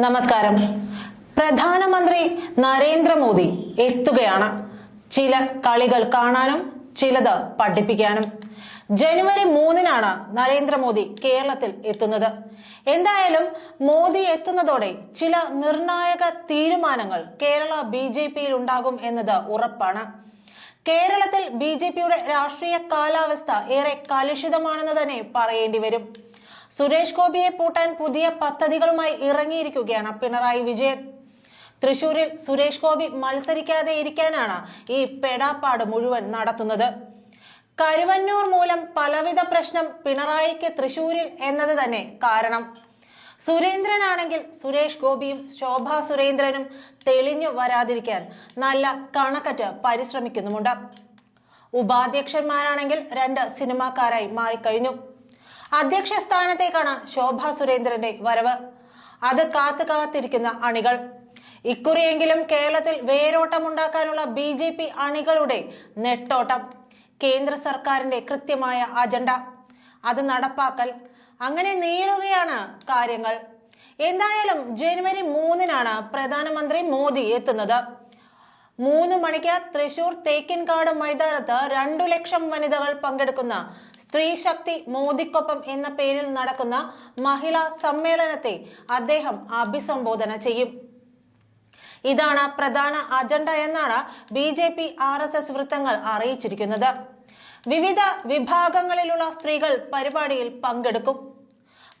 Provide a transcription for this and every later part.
നമസ്കാരം. പ്രധാനമന്ത്രി നരേന്ദ്രമോദി എത്തുകയാണ്. ചില കളികൾ കാണാനും ചിലത് പഠിപ്പിക്കാനും. ജനുവരി മൂന്നിനാണ് നരേന്ദ്രമോദി കേരളത്തിൽ എത്തുന്നത്. എന്തായാലും മോദി എത്തുന്നതോടെ ചില നിർണായക തീരുമാനങ്ങൾ കേരള ബി ജെ പിയിൽ ഉണ്ടാകും എന്നത് ഉറപ്പാണ്. കേരളത്തിൽ ബി ജെ പിയുടെ രാഷ്ട്രീയ കാലാവസ്ഥ ഏറെ കലുഷിതമാണെന്ന് തന്നെ പറയേണ്ടി വരും. സുരേഷ് ഗോപിയെ പൂട്ടാൻ പുതിയ പദ്ധതികളുമായി ഇറങ്ങിയിരിക്കുകയാണ് പിണറായി വിജയൻ. തൃശൂരിൽ സുരേഷ് ഗോപി മത്സരിക്കാതെ ഇരിക്കാനാണ് ഈ പെടാപ്പാട് മുഴുവൻ നടത്തുന്നത്. കരുവന്നൂർ മൂലം പലവിധ പ്രശ്നം പിണറായിക്ക് തൃശൂരിൽ എന്നത് തന്നെ കാരണം. സുരേന്ദ്രനാണെങ്കിൽ സുരേഷ് ഗോപിയും ശോഭ സുരേന്ദ്രനും തെളിഞ്ഞു വരാതിരിക്കാൻ നല്ല കണക്കറ്റ് പരിശ്രമിക്കുന്നുമുണ്ട്. ഉപാധ്യക്ഷന്മാരാണെങ്കിൽ രണ്ട് സിനിമാക്കാരായി മാറിക്കഴിഞ്ഞു. അധ്യക്ഷ സ്ഥാനത്തേക്കാണ് ശോഭാ സുരേന്ദ്രന്റെ വരവ്. അത് കാത്തു കാത്തിരിക്കുന്ന അണികൾ. ഇക്കുറിയെങ്കിലും കേരളത്തിൽ വേരോട്ടമുണ്ടാക്കാനുള്ള ബി ജെ പി അണികളുടെ നെട്ടോട്ടം. കേന്ദ്ര സർക്കാരിന്റെ കൃത്യമായ അജണ്ട. അത് നടപ്പാക്കൽ. അങ്ങനെ നീളുകയാണ് കാര്യങ്ങൾ. എന്തായാലും ജനുവരി മൂന്നിനാണ് പ്രധാനമന്ത്രി മോദി എത്തുന്നത്. മൂന്ന് മണിക്ക് തൃശൂർ തേക്കിൻകാട് മൈതാനത്ത് രണ്ടു ലക്ഷം വനിതകൾ പങ്കെടുക്കുന്ന സ്ത്രീ ശക്തി മോദിക്കൊപ്പം എന്ന പേരിൽ നടക്കുന്ന മഹിളാ സമ്മേളനത്തെ അദ്ദേഹം അഭിസംബോധന ചെയ്യും. ഇതാണ് പ്രധാന അജണ്ട എന്നാണ് B J P R S S വൃത്തങ്ങൾ അറിയിച്ചിരിക്കുന്നത്. വിവിധ വിഭാഗങ്ങളിലുള്ള സ്ത്രീകൾ പരിപാടിയിൽ പങ്കെടുക്കും.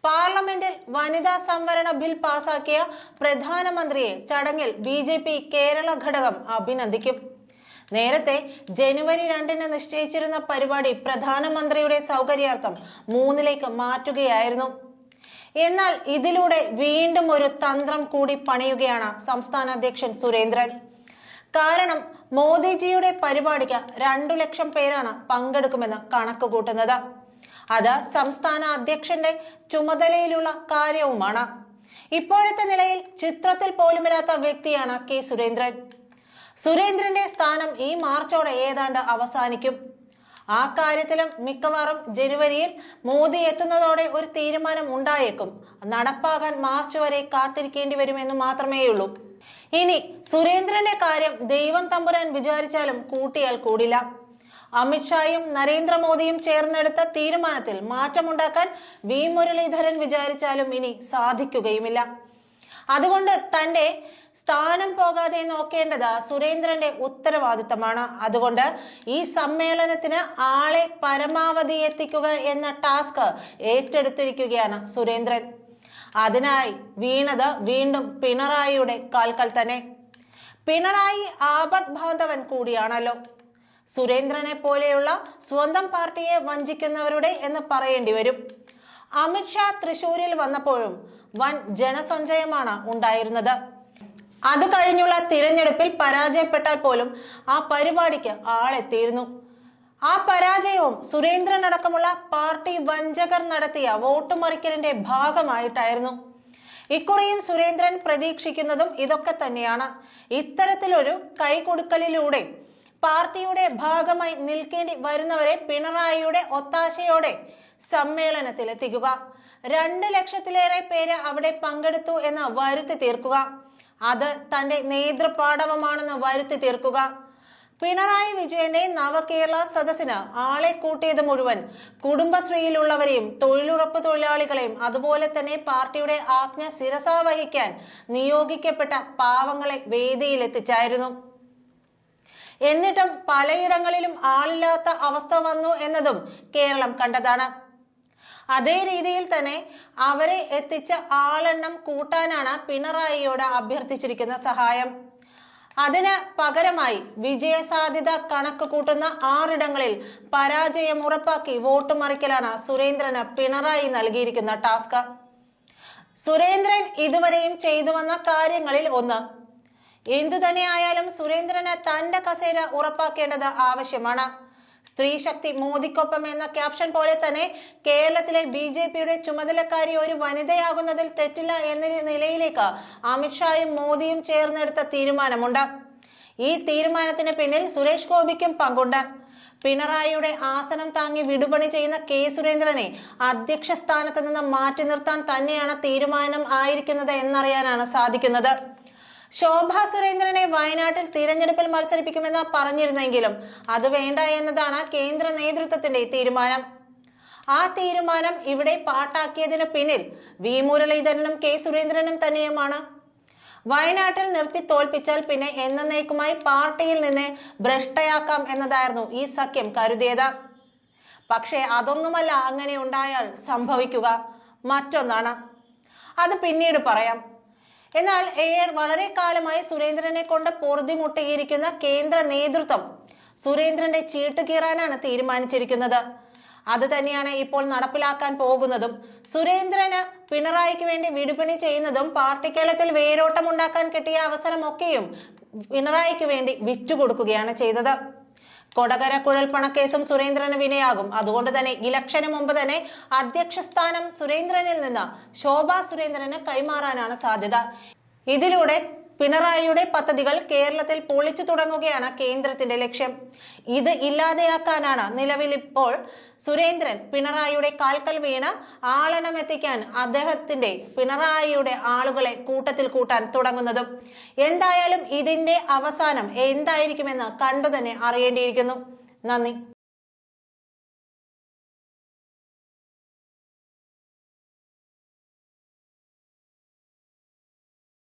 പാർലമെന്റിൽ വനിതാ സംവരണ ബിൽ പാസാക്കിയ പ്രധാനമന്ത്രിയെ ചടങ്ങിൽ ബി കേരള ഘടകം അഭിനന്ദിക്കും. നേരത്തെ ജനുവരി രണ്ടിന് നിശ്ചയിച്ചിരുന്ന പരിപാടി പ്രധാനമന്ത്രിയുടെ സൗകര്യാർത്ഥം മൂന്നിലേക്ക് മാറ്റുകയായിരുന്നു. എന്നാൽ ഇതിലൂടെ വീണ്ടും ഒരു തന്ത്രം കൂടി പണിയുകയാണ് സംസ്ഥാന അധ്യക്ഷൻ സുരേന്ദ്രൻ. കാരണം മോദിജിയുടെ പരിപാടിക്ക് രണ്ടു ലക്ഷം പേരാണ് പങ്കെടുക്കുമെന്ന് കണക്ക് കൂട്ടുന്നത് അത് സംസ്ഥാന അധ്യക്ഷന്റെ ചുമതലയിലുള്ള കാര്യവുമാണ്. ഇപ്പോഴത്തെ നിലയിൽ ചിത്രത്തിൽ പോലുമില്ലാത്ത വ്യക്തിയാണ് കെ സുരേന്ദ്രൻ. സുരേന്ദ്രന്റെ സ്ഥാനം ഈ മാർച്ചോടെ ഏതാണ്ട് അവസാനിക്കും. ആ കാര്യത്തിലും മിക്കവാറും ജനുവരിയിൽ മോദി എത്തുന്നതോടെ ഒരു തീരുമാനം ഉണ്ടായേക്കും. നടപ്പാകാൻ മാർച്ച് വരെ കാത്തിരിക്കേണ്ടി വരുമെന്ന് മാത്രമേയുള്ളൂ. ഇനി സുരേന്ദ്രന്റെ കാര്യം ദൈവം തമ്പുരാൻ വിചാരിച്ചാലും കൂട്ടിയാൽ കൂടില്ല. അമിത്ഷായും നരേന്ദ്രമോദിയും ചേർന്നെടുത്ത തീരുമാനത്തിൽ മാറ്റമുണ്ടാക്കാൻ വി മുരളീധരൻ വിചാരിച്ചാലും ഇനി സാധിക്കുകയുമില്ല. അതുകൊണ്ട് തന്റെ സ്ഥാനം പോകാതെ നോക്കേണ്ടത് സുരേന്ദ്രന്റെ ഉത്തരവാദിത്തമാണ്. അതുകൊണ്ട് ഈ സമ്മേളനത്തിന് ആളെ പരമാവധി എത്തിക്കുക എന്ന ടാസ്ക് ഏറ്റെടുത്തിരിക്കുകയാണ് സുരേന്ദ്രൻ. അതിനായി വീണത് വീണ്ടും പിണറായിയുടെ കാൽക്കൽ തന്നെ. പിണറായി ആപത് ബാന്ധവൻ കൂടിയാണല്ലോ. സുരേന്ദ്രനെ പോലെയുള്ള സ്വന്തം പാർട്ടിയെ വഞ്ചിക്കുന്നവരുടെ എന്ന് പറയേണ്ടി വരും. അമിത്ഷാ തൃശൂരിൽ വന്നപ്പോഴും വൻ ജനസഞ്ചയമാണ് ഉണ്ടായിരുന്നത്. അത് കഴിഞ്ഞുള്ള തിരഞ്ഞെടുപ്പിൽ പരാജയപ്പെട്ടാൽ പോലും ആ പരിപാടിക്ക് ആളെത്തിയിരുന്നു. ആ പരാജയവും സുരേന്ദ്രൻ അടക്കമുള്ള പാർട്ടി വഞ്ചകർ നടത്തിയ വോട്ടുമറിക്കലിന്റെ ഭാഗമായിട്ടായിരുന്നു. ഇക്കുറിയും സുരേന്ദ്രൻ പ്രതീക്ഷിക്കുന്നതും ഇതൊക്കെ തന്നെയാണ്. ഇത്തരത്തിലൊരു കൈകൊടുക്കലിലൂടെ പാർട്ടിയുടെ ഭാഗമായി നിൽക്കേണ്ടി വരുന്നവരെ പിണറായിയുടെ ഒത്താശയോടെ സമ്മേളനത്തിലെത്തിക്കുക. രണ്ട് ലക്ഷത്തിലേറെ പേര് അവിടെ പങ്കെടുത്തു എന്ന് വരുത്തി തീർക്കുക. അത് തന്റെ നേതൃപാടവമാണെന്ന് വരുത്തി തീർക്കുക. പിണറായി വിജയന്റെ നവകേരള സദസ്സിന് ആളെ കൂട്ടിയത് മുഴുവൻ കുടുംബശ്രീയിലുള്ളവരെയും തൊഴിലുറപ്പ് തൊഴിലാളികളെയും അതുപോലെ തന്നെ പാർട്ടിയുടെ ആജ്ഞ ശിരസാവഹിക്കാൻ നിയോഗിക്കപ്പെട്ട പാവങ്ങളെ വേദിയിലെത്തിച്ചായിരുന്നു. എന്നിട്ടും പലയിടങ്ങളിലും ആളില്ലാത്ത അവസ്ഥ വന്നു എന്നതും കേരളം കണ്ടതാണ്. അതേ രീതിയിൽ തന്നെ അവരെ എത്തിച്ച ആളെണ്ണം കൂട്ടാനാണ് പിണറായിയോട് അഭ്യർത്ഥിച്ചിരിക്കുന്ന സഹായം. അതിന് പകരമായി വിജയസാധ്യത കണക്ക് കൂട്ടുന്ന ആറിടങ്ങളിൽ പരാജയം ഉറപ്പാക്കി വോട്ട് മറിക്കലാണ് സുരേന്ദ്രന് പിണറായി നൽകിയിരിക്കുന്ന ടാസ്ക്. സുരേന്ദ്രൻ ഇതുവരെയും ചെയ്തു വന്ന കാര്യങ്ങളിൽ ഒന്ന് എന്തു തന്നെയായാലും സുരേന്ദ്രന് തന്റെ കസേര ഉറപ്പാക്കേണ്ടത് ആവശ്യമാണ്. സ്ത്രീശക്തി മോദിക്കൊപ്പം എന്ന ക്യാപ്ഷൻ പോലെ തന്നെ കേരളത്തിലെ ബി ജെ പിയുടെ ചുമതലക്കാരി ഒരു വനിതയാകുന്നതിൽ തെറ്റില്ല എന്ന നിലയിലേക്ക് അമിത്ഷായും മോദിയും ചേർന്നെടുത്ത തീരുമാനമുണ്ട്. ഈ തീരുമാനത്തിന് പിന്നിൽ സുരേഷ് ഗോപിക്കും പങ്കുണ്ട്. പിണറായിയുടെ ആസനം താങ്ങി വിടുപണി ചെയ്യുന്ന കെ സുരേന്ദ്രനെ അധ്യക്ഷ സ്ഥാനത്ത് നിന്ന് മാറ്റി നിർത്താൻ തന്നെയാണ് തീരുമാനം ആയിരിക്കുന്നത് എന്നറിയാനാണ് സാധിക്കുന്നത്. ശോഭാ സുരേന്ദ്രനെ വയനാട്ടിൽ തിരഞ്ഞെടുപ്പിൽ മത്സരിപ്പിക്കുമെന്ന് പറഞ്ഞിരുന്നെങ്കിലും അത് വേണ്ട എന്നതാണ് കേന്ദ്ര നേതൃത്വത്തിന്റെ തീരുമാനം. ആ തീരുമാനം ഇവിടെ പാട്ടാക്കിയതിനു പിന്നിൽ വി. മുരളീധരനും കെ. സുരേന്ദ്രനും തന്നെയുമാണ്. വയനാട്ടിൽ നിർത്തി തോൽപ്പിച്ചാൽ പിന്നെ എന്നേക്കുമായി പാർട്ടിയിൽ നിന്ന് ഭ്രഷ്ടയാക്കാം എന്നതായിരുന്നു ഈ സഖ്യം കരുതിയത്. പക്ഷേ അതൊന്നുമല്ല അങ്ങനെ ഉണ്ടായാൽ സംഭവിക്കുക. മറ്റൊന്നാണ്. അത് പിന്നീട് പറയാം. എന്നാൽ എയർ വളരെ കാലമായി സുരേന്ദ്രനെ കൊണ്ട് പൊറുതിമുട്ടിയിരിക്കുന്ന കേന്ദ്ര നേതൃത്വം സുരേന്ദ്രന്റെ ചീട്ട് കീറാനാണ് തീരുമാനിച്ചിരിക്കുന്നത്. അത് തന്നെയാണ് ഇപ്പോൾ നടപ്പിലാക്കാൻ പോകുന്നതും. സുരേന്ദ്രന് പിണറായിക്ക് വേണ്ടി വിടുപണി ചെയ്യുന്നതും പാർട്ടിക്കേലത്തിൽ വേരോട്ടം ഉണ്ടാക്കാൻ കിട്ടിയ അവസരമൊക്കെയും പിണറായിക്ക് വേണ്ടി വിറ്റുകൊടുക്കുകയാണ് ചെയ്തത്. കൊടകര കുഴൽപ്പണക്കേസും സുരേന്ദ്രന് വിനയാകും. അതുകൊണ്ട് തന്നെ ഇലക്ഷന് മുമ്പ് തന്നെ അധ്യക്ഷ സ്ഥാനം സുരേന്ദ്രനിൽ നിന്ന് ശോഭാ സുരേന്ദ്രന് കൈമാറാനാണ് സാധ്യത. ഇതിലൂടെ പിണറായിയുടെ പദ്ധതികൾ കേരളത്തിൽ പൊളിച്ചു തുടങ്ങുകയാണ് കേന്ദ്രത്തിന്റെ ലക്ഷ്യം. ഇത് ഇല്ലാതെയാക്കാനാണ് നിലവിൽ ഇപ്പോൾ സുരേന്ദ്രൻ പിണറായിയുടെ കാൽക്കൽ വീണ് ആളണം എത്തിക്കാൻ അദ്ദേഹത്തിന്റെ പിണറായിയുടെ ആളുകളെ കൂട്ടത്തിൽ കൂട്ടാൻ തുടങ്ങുന്നതും. എന്തായാലും ഇതിന്റെ അവസാനം എന്തായിരിക്കുമെന്ന് കണ്ടു തന്നെ അറിയേണ്ടിയിരിക്കുന്നു. നന്ദി.